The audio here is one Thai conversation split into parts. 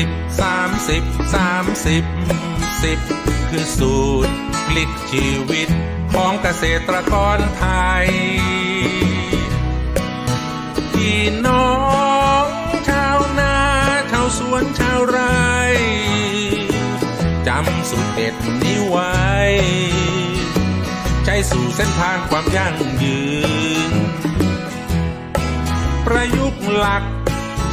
สิบสามสิบสามสิบสิบคือสูตรพลิกชีวิตของเกษตรกรไทย พี่น้องชาวนาชาวสวนชาวไร่จำสูตรเด็ดนี้ไว้ ใจสู่เส้นทางความยั่งยืน ประยุกต์หลัก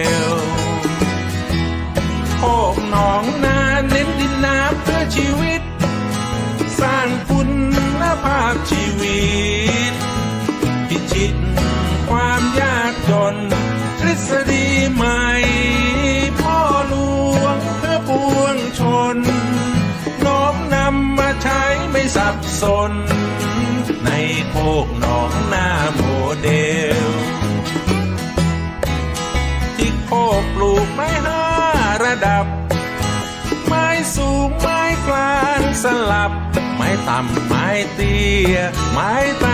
ล ความยากจน ทฤษฎีใหม่ พ่อหลวงเพื่อปวงชน น้อมนำมาใช้ไม่สับสน ในโคกหนองนาโมเดล ที่โคกปลูกไม้ห้าระดับ ไม้สูงไม้กลางสลับ ไม้ต่ำไม้เตี้ยไม้ต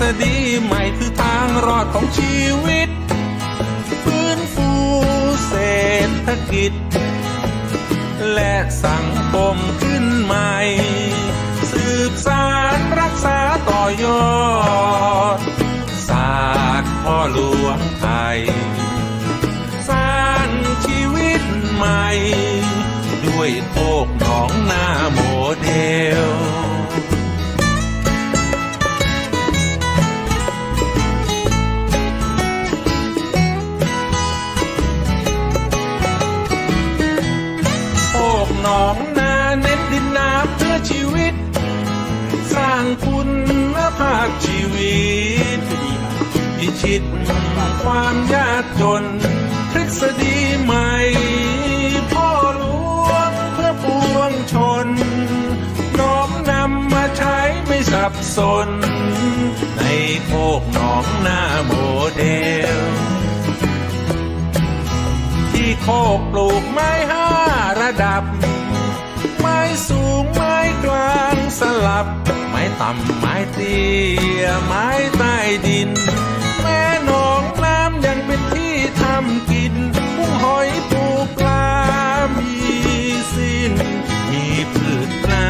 ษฎีใหม่คือทางรอดของชีวิต ฟื้นฟูเศรษฐกิจ และสังคมขึ้นใหม่ สืบสารรักษาต่อยอด ศาสตร์พ่อหลวงไทย สร้างชีวิตใหม่ ด้วยโคน ภาพชีวิตพิชิตความยากจนทฤษฎีใหม่ พ่อหลวงเพื่อปวงชน น้อมนำมาใช้ไม่สับสน ในโคกหนองหน้าโมเดล ที่โคกปลูกไม้ห้าระดับ ไม้สูงไม้กลางสลับ ต่ำไม้เตี้ยไม้ใต้ดิน แม่หนองน้ำยังเป็นที่ทำกินกุ้งหอยปูปลา มีสิ้น มีพืชน้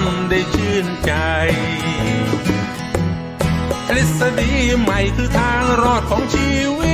ำได้ชื่นใจทฤษฎีใหม่คือทางรอดของชีวิต